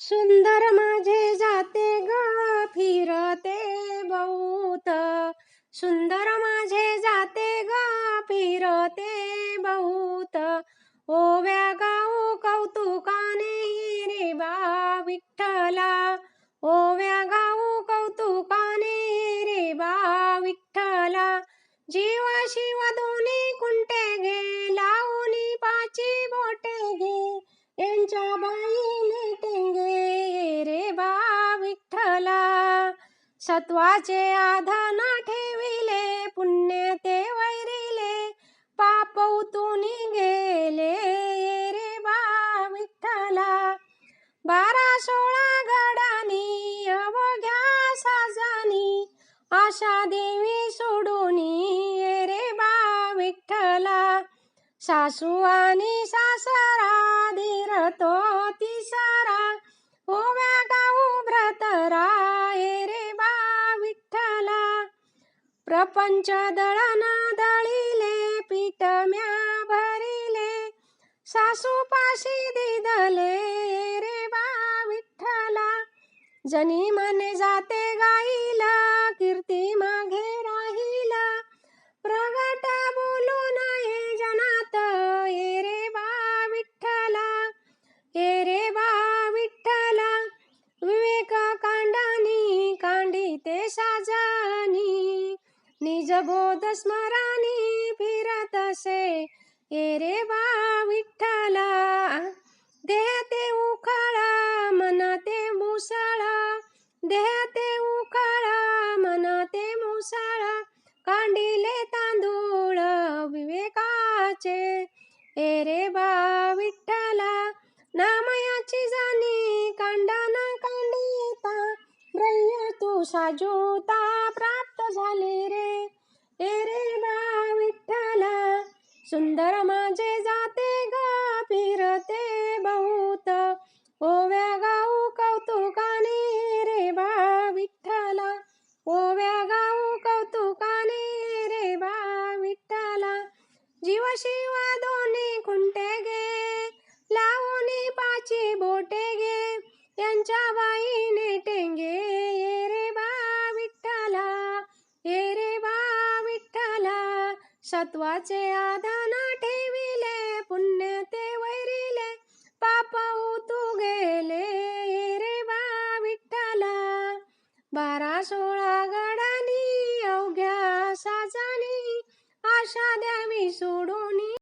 सुंदर माझे जाते ग फिरते बहुत. सुंदर माझे जाते ग फिरते बहुत. ओव्या गाऊ कौतुकाने रे बा विठ्ठला. ओव्या गाऊ कौतुकाने रे बा विठ्ठला. जीवा शिव दोन्ही कुंटे गे लावणी पाची बोटे गे यांच्या बाई सत्वाचे आधाना ठेविले पुण्य ते वैरिले पाप गेले रे बा विठ्ठला. बारा सोळा गडानी अवघ्या साजानी आशा देवी सोडून रे बा विठ्ठला. सासू आणि सास प्रपंच दळना दळिले पीठ म्या भरिले. सासू पाशी दिदले रे बा विठ्ठला. जनी मने जाते गाईला निज बोध स्मरानी फिरत असे. एरे बा विठ्ठला देह ते उखाळा मन ते मुसळ. देह ते उखाळा मन ते कांडिले तांदूळ विवेकाचे. ए साजूता प्राप्त झाले रे. ए रे बा विठ्ठला सुंदर माझे जाते गा फिरते बहुत. ओव्या सत्वाचे आधाना ठेविले पुण्य ते वैरिले पाप तू गेले रे बा विठ्ठला. बारा सोळा गडानी अवघ्या साजानी आशा द्यावी सोडून